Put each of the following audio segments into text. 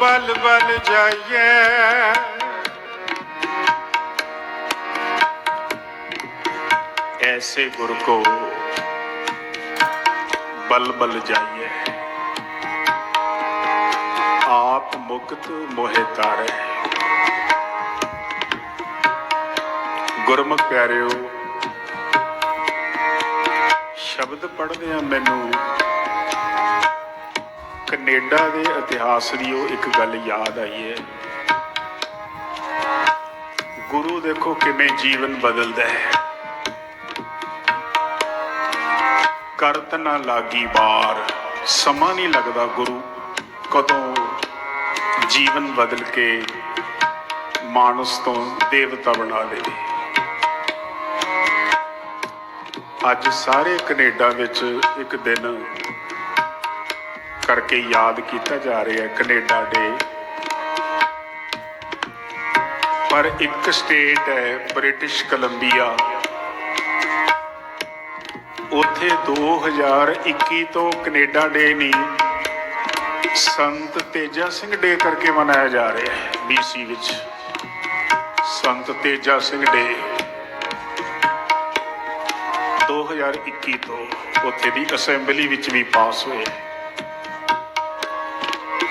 ਬਲ ਬਲ ਜਾਈਏ। ਐਸੇ ਗੁਰ ਕੋ ਬਲ ਬਲ ਜਾਈਏ। ਆਪ ਮੁਕਤ ਮੋਹਿ ਤਾਰੇ। ਗੁਰਮੁਖ ਪਿਆਰਿਓ, ਸ਼ਬਦ ਪੜ੍ਹਦੇ ਆ ਮੈਨੂੰ ਕੈਨੇਡਾ ਦੇ ਇਤਿਹਾਸ ਦੀ ਉਹ ਇੱਕ ਗੱਲ ਯਾਦ ਆਈ ਹੈ। ਗੁਰੂ ਦੇਖੋ ਕਿਵੇਂ ਜੀਵਨ ਬਦਲਦਾ ਹੈ। ਕਰਤ ਨਾ ਲਾਗੀ ਬਾਰ, ਸਮਾਂ ਨਹੀਂ ਲੱਗਦਾ ਗੁਰੂ ਕਦੋਂ ਜੀਵਨ ਬਦਲ ਕੇ ਮਾਨਸ ਤੋਂ ਦੇਵਤਾ ਬਣਾ ਦੇਵੇ ਅੱਜ ਸਾਰੇ ਕੈਨੇਡਾ ਵਿੱਚ ਇੱਕ ਦਿਨ ਕਰਕੇ ਯਾਦ ਕੀਤਾ ਜਾ ਰਿਹਾ ਹੈ ਕੈਨੇਡਾ ਡੇ ਪਰ ਇੱਕ ਸਟੇਟ ਹੈ ਬ੍ਰਿਟਿਸ਼ ਕੋਲੰਬੀਆ। ਉੱਥੇ 2021 ਤੋਂ ਕੈਨੇਡਾ ਡੇ ਨਹੀਂ ਸੰਤ ਤੇਜਾ ਸਿੰਘ ਡੇ ਕਰਕੇ ਮਨਾਇਆ ਜਾ ਰਿਹਾ ਹੈ BC ਵਿੱਚ। ਸੰਤ ਤੇਜਾ ਸਿੰਘ ਡੇ 2021 ਤੋਂ ਉੱਥੇ ਦੀ ਅਸੈਂਬਲੀ ਵਿੱਚ ਵੀ ਪਾਸ ਹੋਏ।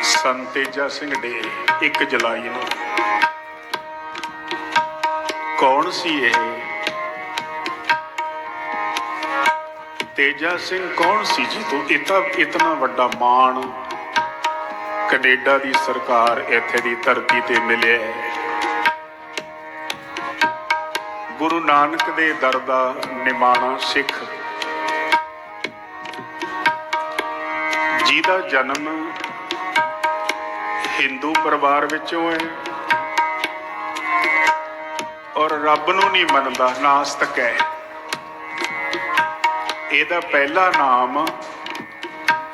ਸੰਤ ਸਿੰਘ ਡੇ 1 ਜੁਲਾਈ ਨੂੰ। ਕੌਣ ਸੀ ਇਹ? ਤੇਜਾ ਸਿੰਘ ਕੌਣ ਸੀ ਜੀ? ਤੂੰ ਇਤਾ, ਇਤਨਾ ਵੱਡਾ ਮਾਣ ਕੈਨੇਡਾ ਦੀ ਸਰਕਾਰ ਇੱਥੇ ਦੀ ਧਰਤੀ ਤੇ ਮਿਲਿਆ ਹੈ। ਗੁਰੂ ਨਾਨਕ ਦੇ ਦਰ ਦਾ ਨਿਮਾਣਾ ਸਿੱਖ। ਜਿਹਦਾ ਜਨਮ ਹਿੰਦੂ ਪਰਿਵਾਰ ਵਿੱਚੋਂ ਹੈ। ਔਰ ਰੱਬ ਨੂੰ ਨਹੀਂ ਮੰਨਦਾ, ਨਾਸਤਕ ਹੈ। ਇਹਦਾ ਪਹਿਲਾ ਨਾਮ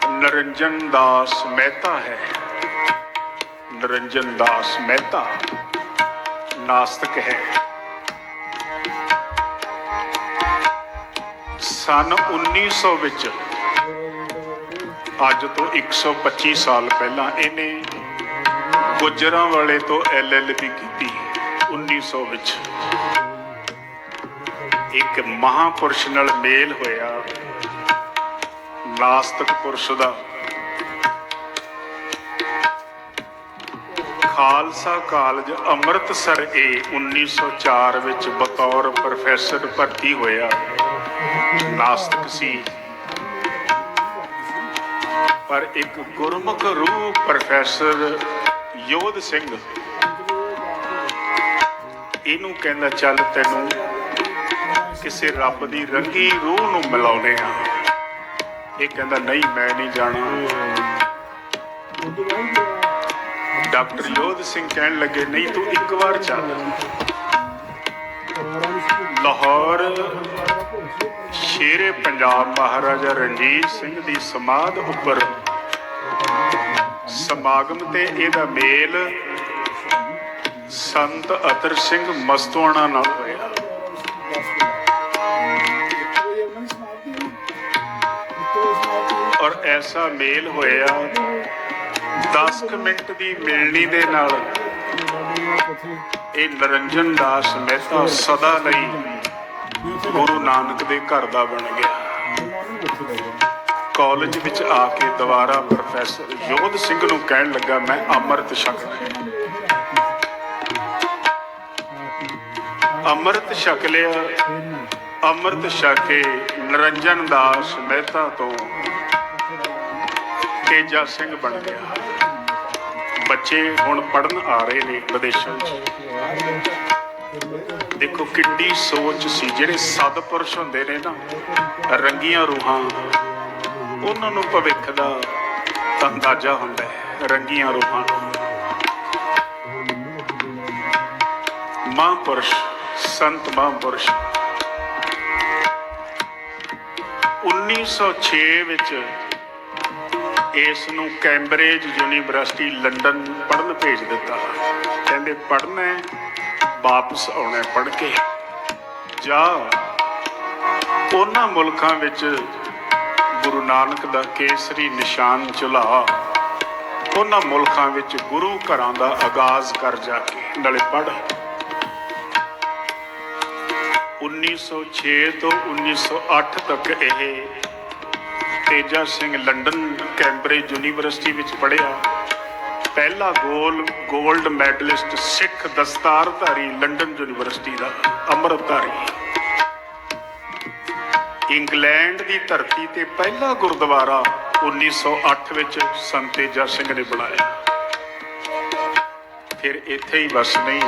ਨਰਿੰਜਨ ਦਾਸ ਮਹਿਤਾ ਹੈ। ਨਰਿੰਜਨ ਦਾਸ ਮਹਿਤਾ ਨਾਸਤਕ ਹੈ। ਸਨ 1900 ਵਿੱਚ, ਅੱਜ ਤੋਂ 125 ਸਾਲ ਪਹਿਲਾਂ ਇਹਨੇ ਗੁਜਰਾਂ ਵਾਲੇ ਤੋਂ ਐਲਐਲਬੀ ਕੀਤੀ 1900 ਵਿੱਚ ਇੱਕ ਮਹਾਪੁਰਸ਼ ਨਾਲ ਮੇਲ ਹੋਇਆ ਨਾਸਤਕ ਪੁਰਸ਼ ਦਾ ਖਾਲਸਾ ਕਾਲਜ ਅੰਮ੍ਰਿਤਸਰ ਇਹ 1904 ਵਿੱਚ ਬਤੌਰ ਪ੍ਰੋਫੈਸਰ ਭਰਤੀ ਹੋਇਆ। ਨਾਸਤਕ ਸੀ। ਪਰ ਇੱਕ ਗੁਰਮੁਖ ਰੂਹ ਪ੍ਰੋਫੈਸਰ ਯੋਧ ਸਿੰਘ। ਇਹਨੂੰ ਕਹਿੰਦਾ, ਚੱਲ ਤੈਨੂੰ ਕਿਸੇ ਰੱਬ ਦੀ ਰੰਗੀ ਰੂਹ ਨੂੰ ਮਿਲਾਉਨੇ ਆ ਇਹ ਕਹਿੰਦਾ, ਨਹੀਂ, ਮੈਂ ਨਹੀਂ ਜਾਣਾ। ਡਾਕਟਰ ਯੋਧ ਸਿੰਘ ਕਹਿਣ ਲੱਗੇ, ਨਹੀਂ, ਤੂੰ ਇੱਕ ਵਾਰ ਚੱਲ। ਲਾਹੌਰ ਸ਼ੇਰੇ ਪੰਜਾਬ ਮਹਾਰਾਜਾ ਰਣਜੀਤ ਸਿੰਘ ਦੀ ਸਮਾਧ ਉੱਪਰ ਸਮਾਗਮ ਤੇ ਇਹਦਾ ਮੇਲ ਸੰਤ ਅਤਰ ਸਿੰਘ ਮਸਤਵਾਣਾ ਨਾਲ ਹੋਇਆ। ਔਰ ਐਸਾ ਮੇਲ ਹੋਇਆ 10 ਮਿੰਟ ਦੀ ਮਿਲਣੀ ਦੇ ਨਾਲ ਇਹ ਨਰਿੰਜਨ ਦਾਸ ਮਹਿਤਾ ਸਦਾ ਲਈ ਗੁਰੂ ਨਾਨਕ ਦੇ ਘਰ ਦਾ ਬਣ ਗਿਆ। ਕਾਲਜ ਵਿੱਚ ਆ ਕੇ ਦੁਬਾਰਾ ਪ੍ਰੋਫੈਸਰ ਯੋਧ ਸਿੰਘ ਨੂੰ ਕਹਿਣ ਲੱਗਾ, ਮੈਂ ਅੰਮ੍ਰਿਤ ਛਕ ਅੰਮ੍ਰਿਤ ਛਕ ਲਿਆ। ਅੰਮ੍ਰਿਤ ਛਕ ਕੇ ਦਾਸ ਮਹਿਤਾ ਤੋਂ ਤੇਜਾ ਸਿੰਘ ਬਣ ਗਿਆ। ਬੱਚੇ ਹੁਣ ਪੜਨ ਆ ਰਹੇ ਨੇ ਵਿਦੇਸ਼ਾਂ 'ਚ। ਦੇਖੋ ਕਿੱਡੀ ਸੋਚ ਸੀ, ਜਿਹੜੇ ਸਤਪੁਰਸ਼ ਹੁੰਦੇ ਨੇ ਨਾ, ਰੰਗੀਆਂ ਰੂਹਾਂ। ਉਹਨਾਂ ਨੂੰ ਭਵਿੱਖ ਦਾ ਅੰਦਾਜ਼ਾ ਹੁੰਦਾ ਹੈ ਰੰਗੀਆਂ ਰੂਹਾਂ ਨੂੰ। ਮਹਾਂਪੁਰਸ਼ ਸੰਤ ਮਹਾਂਪੁਰਸ਼। 1906 ਵਿੱਚ ਇਸ ਨੂੰ ਕੈਂਬਰਿਜ ਯੂਨੀਵਰਸਿਟੀ ਲੰਡਨ ਪੜ੍ਹਨ ਭੇਜ ਦਿੱਤਾ। ਕਹਿੰਦੇ ਪੜ੍ਹਨਾ ਹੈ, ਵਾਪਸ ਆਉਣਾ ਪੜ੍ਹ ਕੇ। ਜਾ ਉਹਨਾਂ ਮੁਲਕਾਂ ਵਿੱਚ ਗੁਰੂ ਨਾਨਕ ਦਾ ਕੇਸਰੀ ਨਿਸ਼ਾਨ ਚੁਲਾ। ਉਹਨਾਂ ਮੁਲਕਾਂ ਵਿੱਚ ਗੁਰੂ ਘਰਾਂ ਦਾ ਆਗਾਜ਼ ਕਰ ਜਾ ਕੇ। ਨਾਲੇ ਪੜ੍ਹ। 1906 ਤੋਂ 1908 ਤੱਕ ਇਹ Teja Singh London, Cambridge university ਵਿੱਚ ਪੜ੍ਹਿਆ। ਪਹਿਲਾ ਗੋਲ 골ਡ ਮੈਡਲਿਸਟ ਸਿੱਖ ਦਸਤਾਰਧਾਰੀ ਲੰਡਨ ਯੂਨੀਵਰਸਿਟੀ ਦਾ ਅੰਮ੍ਰਿਤਧਾਰੀ। ਇੰਗਲੈਂਡ ਦੀ ਧਰਤੀ ਤੇ ਪਹਿਲਾ ਗੁਰਦੁਆਰਾ 1908 ਵਿੱਚ ਸੰਤ ਤੇਜਾ ਸਿੰਘ ਨੇ ਬਣਾਇਆ। ਫਿਰ ਇੱਥੇ ਹੀ ਬਸ ਨਹੀਂ।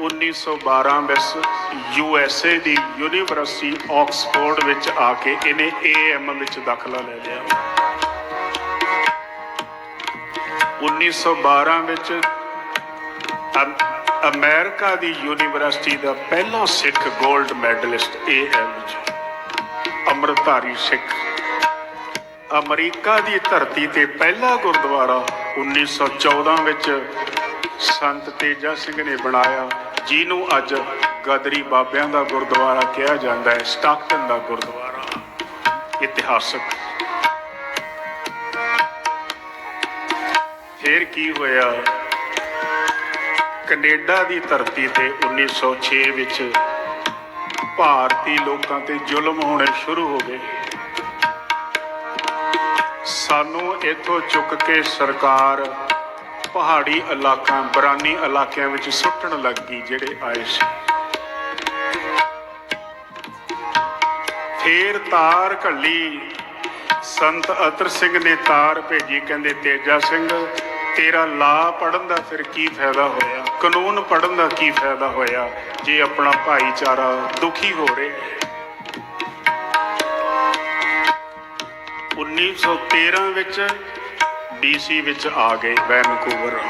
1912 ਵਿੱਚ ਯੂ ਐਸ ਏ ਦੀ ਯੂਨੀਵਰਸਿਟੀ ਆਕਸਫੋਰਡ ਵਿੱਚ ਆ ਕੇ ਇਹਨੇ ਏਐਮ ਵਿੱਚ ਦਾਖਲਾ ਲੈ ਲਿਆ। 1912 ਵਿੱਚ ਅਮਰੀਕਾ ਦੀ ਯੂਨੀਵਰਸਿਟੀ ਦਾ ਪਹਿਲਾ ਸਿੱਖ 골ਡ ਮੈਡਲਿਸਟ ਏਐਮ ਚ ਅੰਮ੍ਰਿਤਧਾਰੀ ਸਿੱਖ। ਅਮਰੀਕਾ ਦੀ ਧਰਤੀ ਤੇ ਪਹਿਲਾ ਗੁਰਦੁਆਰਾ 1914 ਵਿੱਚ ਸੰਤ ਤੇਜਾ ਸਿੰਘ ਨੇ ਬਣਾਇਆ, ਜਿਹਨੂੰ ਅੱਜ ਗਦਰੀ ਬਾਬਿਆਂ ਦਾ ਗੁਰਦੁਆਰਾ ਕਿਹਾ ਜਾਂਦਾ ਹੈ, ਸਟਾਕਟਨ ਦਾ ਗੁਰਦੁਆਰਾ। ਇਤਿਹਾਸਕ। ਫਿਰ ਕੀ ਹੋਇਆ? ਕੈਨੇਡਾ ਦੀ ਧਰਤੀ ਤੇ 1906 ਵਿੱਚ ਭਾਰਤੀ ਲੋਕਾਂ ਤੇ ਜ਼ੁਲਮ ਹੋਣੇ ਸ਼ੁਰੂ ਹੋ ਗਏ। ਸਾਨੂੰ ਇੱਥੋਂ ਚੁੱਕ ਕੇ ਸਰਕਾਰ ਪਹਾੜੀ ਇਲਾਕਾ, ਬਰਾਨੀ ਇਲਾਕਿਆਂ ਵਿੱਚ ਸੁੱਟਣ ਲੱਗ ਗਈ ਜਿਹੜੇ ਆਏ ਸੀ। ਫੇਰ ਤਾਰ ਘੱਲੀ। ਸੰਤ ਅਤਰ ਸਿੰਘ ਨੇ ਤਾਰ ਭੇਜੀ, ਕਹਿੰਦੇ ਤੇਜਾ ਸਿੰਘ ਤੇਰਾ ਲਾ ਪੜਨ ਦਾ ਫਿਰ ਕੀ ਫਾਇਦਾ ਹੋਇਆ? ਕਾਨੂੰਨ ਪੜਨ ਦਾ ਕੀ ਫਾਇਦਾ ਹੋਇਆ? ਜੇ ਆਪਣਾ ਭਾਈਚਾਰਾ ਦੁਖੀ ਹੋ ਰਿਹਾ 1913 ਵਿੱਚ ਡੀਸੀ ਵਿੱਚ ਆ ਗਏ ਵੈਨਕੂਵਰ।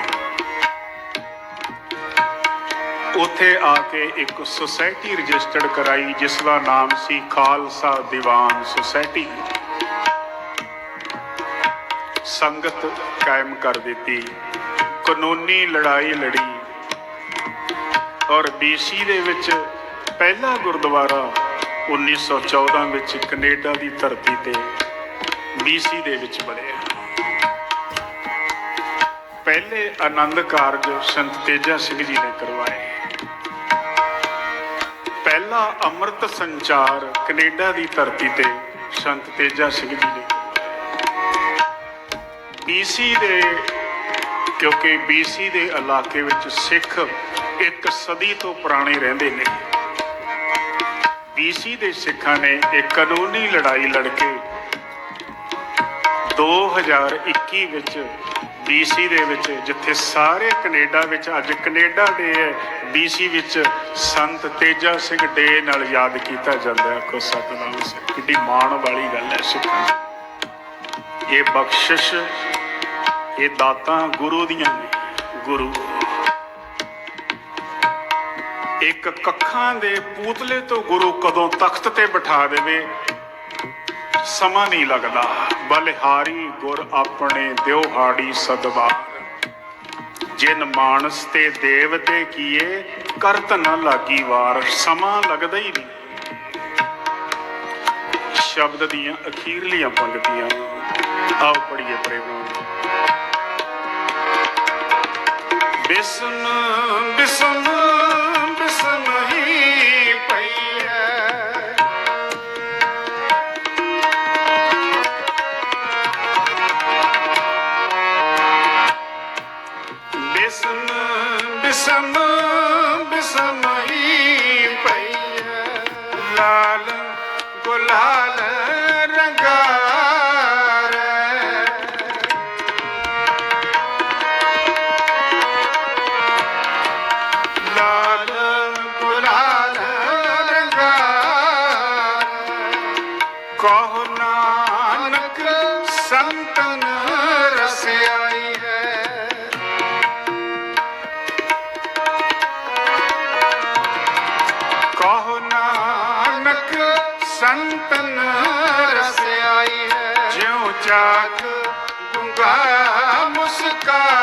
ਉੱਥੇ ਆ ਕੇ ਇੱਕ ਸੁਸਾਇਟੀ ਰਜਿਸਟਰਡ ਕਰਾਈ ਜਿਸ ਦਾ ਨਾਮ ਸੀ ਖਾਲਸਾ ਦੀਵਾਨ ਸੁਸਾਇਟੀ ਸੰਗਤ ਕਾਇਮ ਕਰ ਦਿੱਤੀ। ਕਾਨੂੰਨੀ ਲੜਾਈ ਲੜੀ। ਔਰ BC ਦੇ ਵਿੱਚ ਪਹਿਲਾ ਗੁਰਦੁਆਰਾ 1914 ਵਿੱਚ ਕੈਨੇਡਾ ਦੀ ਧਰਤੀ ਤੇ BC ਦੇ ਵਿੱਚ ਬਣਿਆ। ਪਹਿਲੇ ਆਨੰਦ ਕਾਰਜ ਸੰਤ ਤੇਜਾ ਸਿੰਘ ਜੀ ਨੇ ਕਰਵਾਏ। ਪਹਿਲਾ ਅੰਮ੍ਰਿਤ ਸੰਚਾਰ ਕੈਨੇਡਾ ਦੀ ਧਰਤੀ ਤੇ ਸੰਤ ਤੇਜਾ ਸਿੰਘ ਜੀ ਨੇ BC ਦੇ, ਕਿਉਂਕਿ BC ਦੇ ਇਲਾਕੇ ਵਿੱਚ ਸਿੱਖ ਇੱਕ ਸਦੀ ਤੋਂ ਪੁਰਾਣੇ ਰਹਿੰਦੇ ਨੇ। BC ਦੇ ਸਿੱਖਾਂ ਨੇ ਇੱਕ ਕਾਨੂੰਨੀ ਲੜਾਈ ਲੜ ਕੇ 2021 ਵਿੱਚ BC ਦੇ ਵਿੱਚ, ਜਿੱਥੇ ਸਾਰੇ ਕੈਨੇਡਾ ਵਿੱਚ, ਅੱਜ ਕੈਨੇਡਾ ਡੇ ਹੈ BC ਵਿੱਚ ਸੰਤ ਤੇਜਾ ਸਿੰਘ ਡੇ ਨਾਲ ਯਾਦ ਕੀਤਾ ਜਾਂਦਾ ਹੈ। ਕੋ ਸਤਨਾਮ ਸਿੰਘ, ਕਿੱਡੀ ਮਾਣ ਵਾਲੀ ਗੱਲ ਹੈ ਸਿੱਖਾਂ ਇਹ ਬਖਸ਼ਿਸ਼ ਇਹ ਦਾਤਾਂ ਗੁਰੂ ਦੀਆਂ ਨੇ, ਗੁਰੂ। ਇੱਕ ਕੱਖਾਂ ਦੇ ਪੂਤਲੇ ਤੋਂ ਗੁਰੂ ਕਦੋਂ ਤਖਤ ਤੇ ਬਿਠਾ ਦੇਵੇ? ਸਮਾਂ ਨਹੀਂ ਲੱਗਦਾ। ਬਲਿਹਾਰੀ ਗੁਰ ਆਪਣੇ ਦਿਉਹਾੜੀ ਸਦਵਾਰ। ਜਿਨ ਮਾਨਸ ਤੇ ਦੇਵਤੇ ਕੀਏ, ਕਰਤ ਨ ਲਾਗੀ ਵਾਰ। ਸਮਾਂ ਲੱਗਦਾ ਹੀ ਨਹੀਂ। ਸ਼ਬਦ ਦੀਆਂ ਅਖੀਰਲੀਆਂ ਪੰਕਤੀਆਂ ਆਓ ਪੜੀਏ ਪ੍ਰੇਮ। ਨਾਲ ਬਿਸਮ ਕਹੋ ਨਾਨਕ ਸੰਤਨ ਰਸਿਆਈ ਹੈ। ਕਹੋ ਨਾਨਕ ਸੰਤਨ ਰਸਿਆਈ ਹੈ। ਜਿਉ ਚਾਕ ਗੁੰਗਾ ਮੁਸਕਾ